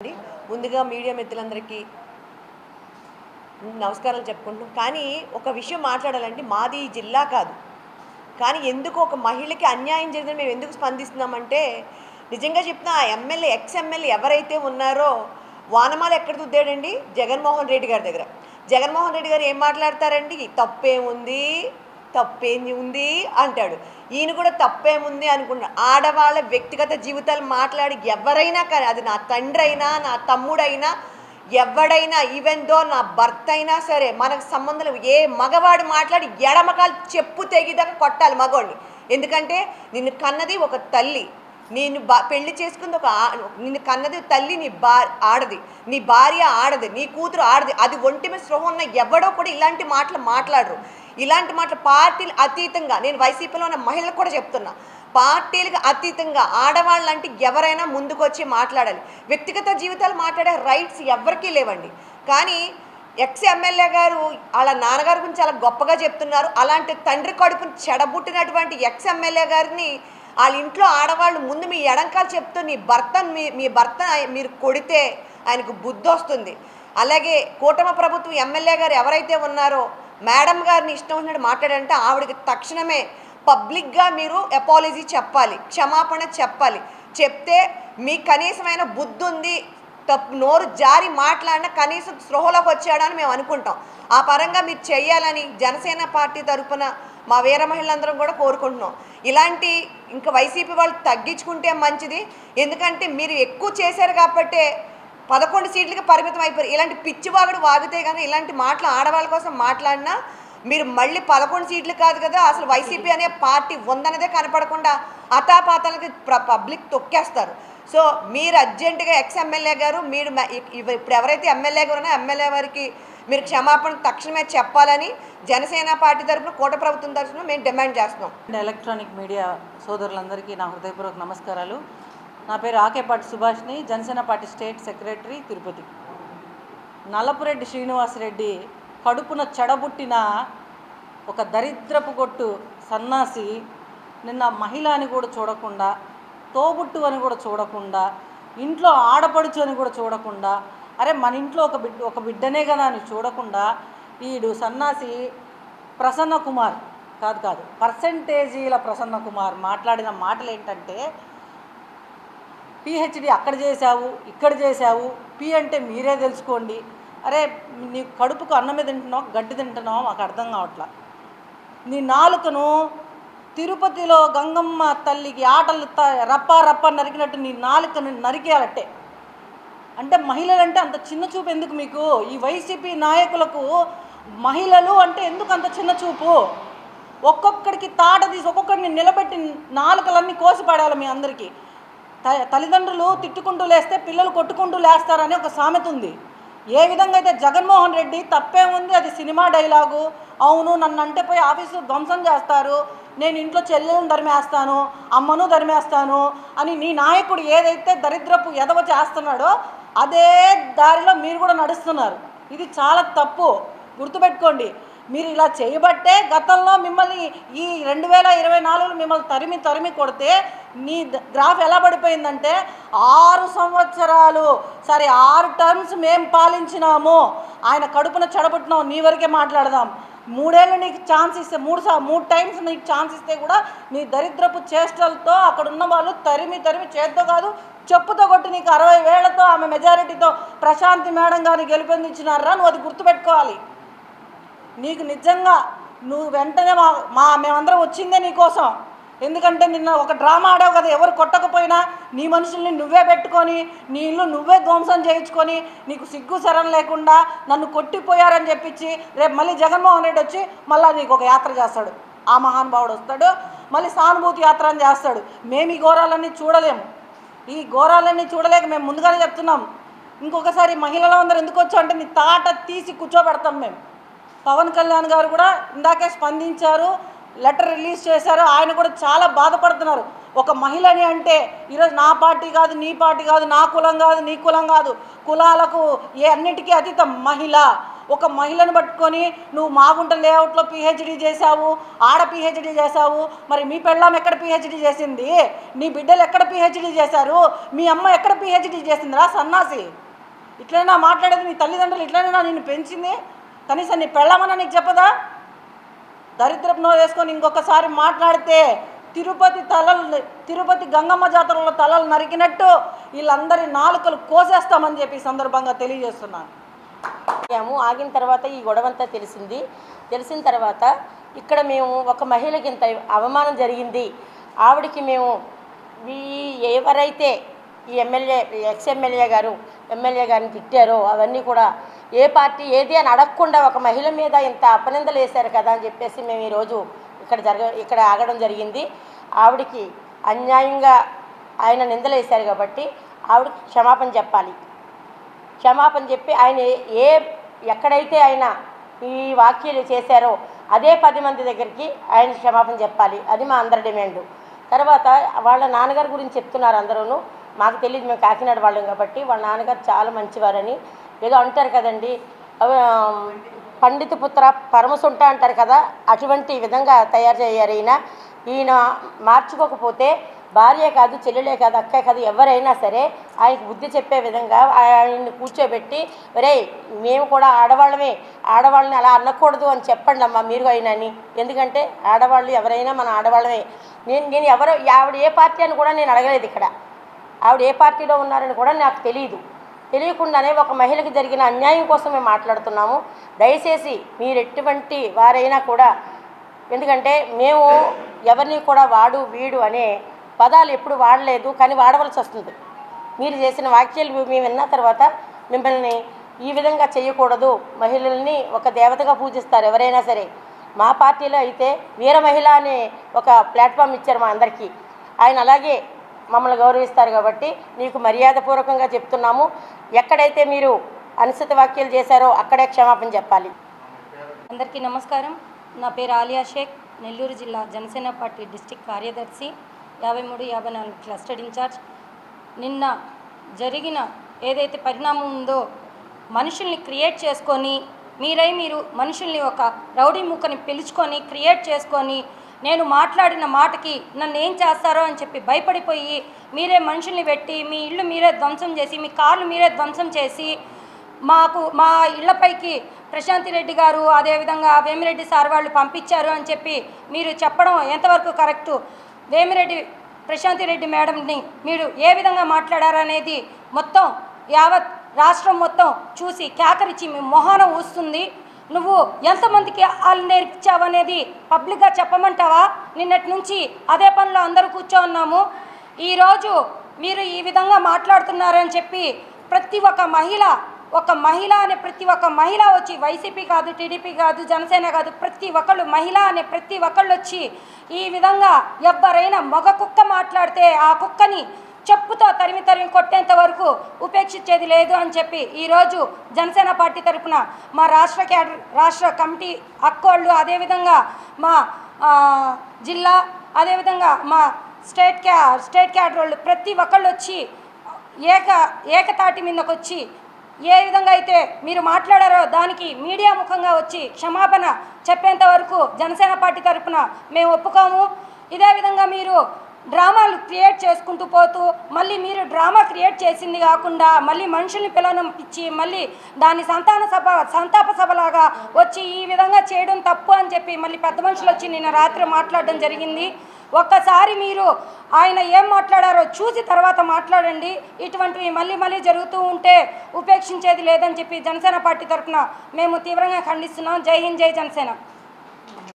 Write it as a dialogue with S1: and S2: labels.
S1: అండి. ముందుగా మీడియా మిత్రులందరికీ నమస్కారాలు చెప్పుకుంటున్నాం కానీ ఒక విషయం మాట్లాడాలండి మాది జిల్లా కాదు. కానీ ఎందుకు ఒక మహిళకి అన్యాయం జరిగిందని మేము ఎందుకు స్పందిస్తున్నామంటే నిజంగా చెప్తున్నా ఆ ఎమ్మెల్యే ఎక్స్ ఎమ్మెల్యే ఎవరైతే ఉన్నారో వానమాల ఎక్కడ దుద్దాడండి జగన్మోహన్ రెడ్డి గారి దగ్గర. జగన్మోహన్ రెడ్డి గారు ఏం మాట్లాడతారండి? తప్పేముంది? తప్పేంది ఉంది అంటాడు. ఈయన కూడా తప్పేముంది అనుకున్నాడు. ఆడవాళ్ళ వ్యక్తిగత జీవితాలు మాట్లాడి ఎవరైనా కానీ అది నా తండ్రి అయినా నా తమ్ముడైనా ఎవడైనా ఈవెన్ దో నా భర్త అయినా సరే మనకు సంబంధం ఏ మగవాడు మాట్లాడి ఎడమకాలు చెప్పు తెగిదాకా కొట్టాలి మగవాడిని ఎందుకంటే నిన్ను కన్నది ఒక తల్లి. నేను బా పెళ్ళి చేసుకుంది ఒక నిన్ను కన్నది తల్లి నీ బా ఆడది. నీ భార్య ఆడది నీ కూతురు ఆడది. అది ఒంటి మీద స్పృహ ఉన్న ఎవడో కూడా ఇలాంటి మాటలు మాట్లాడరు. ఇలాంటి మాటలు పార్టీలు అతీతంగా నేను వైసీపీలో ఉన్న మహిళలకు కూడా చెప్తున్నా. పార్టీలకు అతీతంగా ఆడవాళ్ళు అంటే ఎవరైనా ముందుకొచ్చి మాట్లాడాలి. వ్యక్తిగత జీవితాలు మాట్లాడే రైట్స్ ఎవరికీ లేవండి. కానీ ఎక్స్ ఎమ్మెల్యే గారు వాళ్ళ నాన్నగారి గురించి చాలా గొప్పగా చెప్తున్నారు. అలాంటి తండ్రి కడుపుని చెడబుట్టినటువంటి ఎక్స్ ఎమ్మెల్యే గారిని వాళ్ళ ఇంట్లో ఆడవాళ్ళు ముందు మీ ఎడంకాలు చెప్తూ నీ భర్త మీ మీ భర్త మీరు కొడితే ఆయనకు బుద్ధి వస్తుంది. అలాగే కూటమి ప్రభుత్వం ఎమ్మెల్యే గారు ఎవరైతే ఉన్నారో మేడం గారిని ఇష్టం ఉన్నట్టు మాట్లాడంటే ఆవిడకి తక్షణమే పబ్లిక్గా మీరు అపాలజీ చెప్పాలి క్షమాపణ చెప్పాలి. చెప్తే మీ కనీసమైన బుద్ధి ఉంది తప్పు నోరు జారి మాట్లాడిన కనీసం స్పృహలోకి వచ్చాడని మేము అనుకుంటాం. ఆ పరంగా మీరు చేయాలని జనసేన పార్టీ తరపున మా వీర మహిళలందరం కూడా కోరుకుంటున్నాం. ఇలాంటి ఇంకా వైసీపీ వాళ్ళు తగ్గించుకుంటే మంచిది. ఎందుకంటే మీరు ఎక్కువ చేశారు కాబట్టే పదకొండు సీట్లకి పరిమితం అయిపోయారు. ఇలాంటి పిచ్చివాగుడు వాగితే కానీ ఇలాంటి మాటలు ఆడవాళ్ళ కోసం మాట్లాడినా మీరు మళ్ళీ పదకొండు సీట్లు కాదు కదా అసలు వైసీపీ అనే పార్టీ ఉందన్నదే కనపడకుండా అతాపాతాలకి పబ్లిక్ తొక్కేస్తారు. సో మీరు అర్జెంటుగా ఎక్స్ ఎమ్మెల్యే గారు మీరు ఇప్పుడు ఎవరైతే ఎమ్మెల్యే గారు ఉన్నారో ఎమ్మెల్యే వారికి మీరు క్షమాపణ తక్షణమే చెప్పాలని జనసేన పార్టీ తరఫున కూట ప్రభుత్వం తరఫున మేము డిమాండ్ చేస్తున్నాం.
S2: ఎలక్ట్రానిక్ మీడియా సోదరులందరికీ నా హృదయపూర్వక నమస్కారాలు. నా పేరు Akepati Subhashini Janasena party state secretary Tirupati. Nallapureddy Srinivasareddy కడుపున చెడబుట్టిన ఒక దరిద్రపు కొట్టు సన్నాసి నిన్న మహిళ అని కూడా చూడకుండా తోబుట్టు అని కూడా చూడకుండా ఇంట్లో ఆడపడుచు అని కూడా చూడకుండా అరే మన ఇంట్లో ఒక బిడ్డ ఒక బిడ్డనే కదా అని చూడకుండా ఈడు సన్నాసి ప్రసన్న కుమార్ కాదు కాదు పర్సంటేజీల ప్రసన్న కుమార్ మాట్లాడిన మాటలు ఏంటంటే పిహెచ్డి అక్కడ చేశావు ఇక్కడ చేశావు పి అంటే మీరే తెలుసుకోండి. అరే నీ కడుపుకు అన్నమే తింటున్నావు గడ్డి తింటున్నావు మాకు అర్థం కావట్లా. నీ నాలుకను తిరుపతిలో గంగమ్మ తల్లికి ఆటలు త- రప్ప రప్ప నరికినట్టు నీ నాలుకను నరికేయాలట్టే. అంటే మహిళలంటే అంత చిన్న చూపు ఎందుకు మీకు? ఈ వైసీపీ నాయకులకు మహిళలు అంటే ఎందుకు అంత చిన్న చూపు? ఒక్కొక్కడికి తాట తీసి ఒక్కొక్కడిని నిలబెట్టి నాలుకలన్నీ కోసి పడాలి మీ అందరికీ. తల్లిదండ్రులు తిట్టుకుంటూ లేస్తే పిల్లలు కొట్టుకుంటూ లేస్తారని ఒక సామెత ఉంది. ఏ విధంగా అయితే జగన్మోహన్ రెడ్డి తప్పే ఉంది అది సినిమా డైలాగు. అవును నన్ను అంటే పోయి ఆఫీసు ధ్వంసం చేస్తారు. నేను ఇంట్లో చెల్లెలను ధరిమేస్తాను అమ్మను ధరిమేస్తాను అని నీ నాయకుడు ఏదైతే దరిద్రపు ఎదవ చేస్తున్నాడో అదే దారిలో మీరు కూడా నడుస్తున్నారు. ఇది చాలా తప్పు. గుర్తుపెట్టుకోండి. మీరు ఇలా చేయబట్టే గతంలో మిమ్మల్ని ఈ రెండు వేల ఇరవై నాలుగులో మిమ్మల్ని తరిమి తరిమి కొడితే నీ గ్రాఫ్ ఎలా పడిపోయిందంటే ఆరు సంవత్సరాలు సరే ఆరు టర్మ్స్ మేము పాలించినాము ఆయన కడుపున చెడబుట్టినాం నీ వరకే మాట్లాడదాం. మూడేళ్ళు నీకు ఛాన్స్ ఇస్తే మూడు సా మూడు టైమ్స్ నీకు ఛాన్స్ ఇస్తే కూడా నీ దరిద్రపు చేష్టలతో అక్కడ ఉన్న వాళ్ళు తరిమి తరిమి చేత్తో కాదు చెప్పుతో కొట్టి నీకు అరవై వేలతో ఆమె మెజారిటీతో ప్రశాంతి మేడం గారిని గెలిపొందించినారా నువ్వు అది గుర్తుపెట్టుకోవాలి. నీకు నిజంగా నువ్వు వెంటనే మా మా మేమందరం వచ్చిందే నీకోసం. ఎందుకంటే నిన్న ఒక డ్రామా ఆడావు కదా ఎవరు కొట్టకపోయినా నీ మనుషుల్ని నువ్వే పెట్టుకొని నీ ఇల్లు నువ్వే ధ్వంసం చేయించుకొని నీకు సిగ్గు శరం లేకుండా నన్ను కొట్టిపోయారని చెప్పించి రేపు మళ్ళీ జగన్మోహన్ రెడ్డి వచ్చి మళ్ళీ నీకు ఒక యాత్ర చేస్తాడు. ఆ మహానుభావుడు వస్తాడు మళ్ళీ సానుభూతి యాత్ర అని చేస్తాడు. మేము ఈ ఘోరాలన్నీ చూడలేము. ఈ ఘోరాలన్నీ చూడలేక మేము ముందుగానే చెప్తున్నాం. ఇంకొకసారి మహిళలందరూ ఎందుకు వచ్చావు అంటే నీ తాట తీసి కూర్చోబెడతాం మేము. పవన్ కళ్యాణ్ గారు కూడా ఇందాకే స్పందించారు లెటర్ రిలీజ్ చేశారు. ఆయన కూడా చాలా బాధపడుతున్నారు. ఒక మహిళని అంటే ఈరోజు నా పార్టీ కాదు నీ పార్టీ కాదు నా కులం కాదు నీ కులం కాదు. కులాలకు ఏ అన్నిటికీ అతీతం మహిళ. ఒక మహిళను పట్టుకొని నువ్వు మాగుంట లేఅవుట్లో పిహెచ్డీ చేశావు ఆడ పిహెచ్డి చేశావు. మరి మీ పెళ్ళాం ఎక్కడ పిహెచ్డీ చేసింది? నీ బిడ్డలు ఎక్కడ పిహెచ్డీ చేశారు? మీ అమ్మ ఎక్కడ పిహెచ్డీ చేసిందిరా సన్నాసి? ఇట్లైనా మాట్లాడేది నీ తల్లిదండ్రులు ఇట్లైనా నిన్ను పెంచింది? కనీసం నీ పెళ్ళామన్నా నీకు చెప్పదా? దరిద్రపు నో వేసుకొని ఇంకొకసారి మాట్లాడితే తిరుపతి తలలు తిరుపతి గంగమ్మ జాతరలో తలలు నరికినట్టు వీళ్ళందరి నాలుకలు కోసేస్తామని చెప్పి సందర్భంగా తెలియజేస్తున్నాను.
S3: ఆగాము ఆగిన తర్వాత ఈ గొడవంతా తెలిసింది. తెలిసిన తర్వాత ఇక్కడ మేము ఒక మహిళకి ఇంత అవమానం జరిగింది. ఆవిడకి మేము ఈ ఎవరైతే ఈ ఎమ్మెల్యే ఎక్స్ ఎమ్మెల్యే గారు ఎమ్మెల్యే గారిని తిట్టారో అవన్నీ కూడా ఏ పార్టీ ఏది అని అడగకుండా ఒక మహిళ మీద ఇంత అపనిందలు వేశారు కదా అని చెప్పేసి మేము ఈరోజు ఇక్కడ జరగ ఇక్కడ ఆగడం జరిగింది. ఆవిడకి అన్యాయంగా ఆయన నిందలు వేశారు కాబట్టి ఆవిడకి క్షమాపణ చెప్పాలి. క్షమాపణ చెప్పి ఆయన ఏ- ఎక్కడైతే ఆయన ఈ వాక్యాలు చేశారో అదే పది మంది దగ్గరికి ఆయన క్షమాపణ చెప్పాలి. అది మా అందరి డిమాండ్. తర్వాత వాళ్ళ నాన్నగారి గురించి చెప్తున్నారు అందరూ మాకు తెలియదు మేము కాకినాడ వాళ్ళం కాబట్టి వాళ్ళ నాన్నగారు చాలా మంచివారని. ఏదో అంటారు కదండి పండిత పుత్ర పరమసుంట అంటారు కదా అటువంటి విధంగా తయారు చేయారు ఈయన. ఈయన మార్చుకోకపోతే భార్య కాదు చెల్లెలే కాదు అక్క కాదు ఎవరైనా సరే ఆయనకు బుద్ధి చెప్పే విధంగా ఆయన్ని కూర్చోబెట్టి రే మేము కూడా ఆడవాళ్ళమే ఆడవాళ్ళని అలా అనకూడదు అని చెప్పండి అమ్మా మీరు అయినా అని. ఎందుకంటే ఆడవాళ్ళు ఎవరైనా మన ఆడవాళ్ళమే. నేను నేను ఎవరు ఆవిడ ఏ పార్టీ అని కూడా నేను అడగలేదు ఇక్కడ. ఆవిడ ఏ పార్టీలో ఉన్నారని కూడా నాకు తెలియదు తెలియకుండానే ఒక మహిళకి జరిగిన అన్యాయం కోసం మేము మాట్లాడుతున్నాము. దయచేసి మీరు ఎటువంటి వారైనా కూడా ఎందుకంటే మేము ఎవరిని కూడా వాడు వీడు అనే పదాలు ఎప్పుడు వాడలేదు కానీ వాడవలసి వస్తుంది. మీరు చేసిన వాక్యాలు మేము విన్న తర్వాత మిమ్మల్ని ఈ విధంగా చేయకూడదు. మహిళల్ని ఒక దేవతగా పూజిస్తారు ఎవరైనా సరే. మా పార్టీలో అయితే వీర మహిళ అనే ఒక ప్లాట్ఫామ్ ఇచ్చారు మా అందరికీ. ఆయన అలాగే మమ్మల్ని గౌరవిస్తారు కాబట్టి నీకు మర్యాదపూర్వకంగా చెప్తున్నాము. ఎక్కడైతే మీరు అనుసృత వాక్యాలు చేశారో అక్కడే క్షమాపణ చెప్పాలి.
S4: అందరికీ నమస్కారం. నా పేరు ఆలియా షేక్ నెల్లూరు జిల్లా జనసేన పార్టీ డిస్టిక్ కార్యదర్శి యాభై మూడు యాభై నాలుగు క్లస్టర్ ఇన్ఛార్జ్ నిన్న జరిగిన ఏదైతే పరిణామం ఉందో మనుషుల్ని క్రియేట్ చేసుకొని మీరై మీరు మనుషుల్ని ఒక రౌడీ ముక్కని పిలుచుకొని క్రియేట్ చేసుకొని నేను మాట్లాడిన మాటకి నన్ను ఏం చేస్తారో అని చెప్పి భయపడిపోయి మీరే మనుషుల్ని పెట్టి మీ ఇల్లు మీరే ధ్వంసం చేసి మీ కార్లు మీరే ధ్వంసం చేసి మాకు మా ఇళ్ళపైకి ప్రశాంతి రెడ్డి గారు అదేవిధంగా వేమిరెడ్డి సార్ వాళ్ళు పంపించారు అని చెప్పి మీరు చెప్పడం ఎంతవరకు కరెక్టు? వేమిరెడ్డి ప్రశాంతి రెడ్డి మేడంని మీరు ఏ విధంగా మాట్లాడారనేది మొత్తం యావత్ రాష్ట్రం మొత్తం చూసి కేకరించి మీ మొహాన ఊస్తుంది. నువ్వు ఎంతమందికి వాళ్ళు నేర్పించావనేది పబ్లిక్గా చెప్పమంటావా? నిన్నటి నుంచి అదే పనిలో అందరూ కూర్చో ఉన్నాము ఈరోజు మీరు ఈ విధంగా మాట్లాడుతున్నారని చెప్పి ప్రతి ఒక్క మహిళ ఒక మహిళ అనే ప్రతి ఒక్క మహిళ వచ్చి వైసీపీ కాదు టీడీపీ కాదు జనసేన కాదు ప్రతి ఒక్కళ్ళు మహిళ అనే ప్రతి ఒక్కళ్ళు వచ్చి ఈ విధంగా ఎవరైనా మగ కుక్క మాట్లాడితే ఆ కుక్కని చెప్పుతో తరిమి తరిమి కొట్టేంత వరకు ఉపేక్షించేది లేదు అని చెప్పి ఈరోజు జనసేన పార్టీ తరఫున మా రాష్ట్ర క్యాడర్ రాష్ట్ర కమిటీ అక్కోళ్ళు అదేవిధంగా మా జిల్లా అదేవిధంగా మా స్టేట్ క్యా స్టేట్ క్యాడర్ వాళ్ళు ప్రతి ఒక్కళ్ళు వచ్చి ఏక ఏకతాటి మీదకి వచ్చి ఏ విధంగా అయితే మీరు మాట్లాడారో దానికి మీడియా ముఖంగా వచ్చి క్షమాపణ చెప్పేంత వరకు జనసేన పార్టీ తరపున మేము ఒప్పుకోము. ఇదే విధంగా మీరు డ్రామాలు క్రియేట్ చేసుకుంటూ పోతూ మళ్ళీ మీరు డ్రామా క్రియేట్ చేసింది కాకుండా మళ్ళీ మనుషుల్ని పిలవనిపించి మళ్ళీ దాన్ని సంతాన సభ సంతాప సభలాగా వచ్చి ఈ విధంగా చేయడం తప్పు అని చెప్పి మళ్ళీ పెద్ద మనుషులు వచ్చి నిన్న రాత్రి మాట్లాడడం జరిగింది. ఒక్కసారి మీరు ఆయన ఏం మాట్లాడారో చూసి తర్వాత మాట్లాడండి. ఇటువంటివి మళ్ళీ మళ్ళీ జరుగుతూ ఉంటే ఉపేక్షించేది లేదని చెప్పి జనసేన పార్టీ తరఫున మేము తీవ్రంగా ఖండిస్తున్నాం. జై హింద్ జై జనసేన.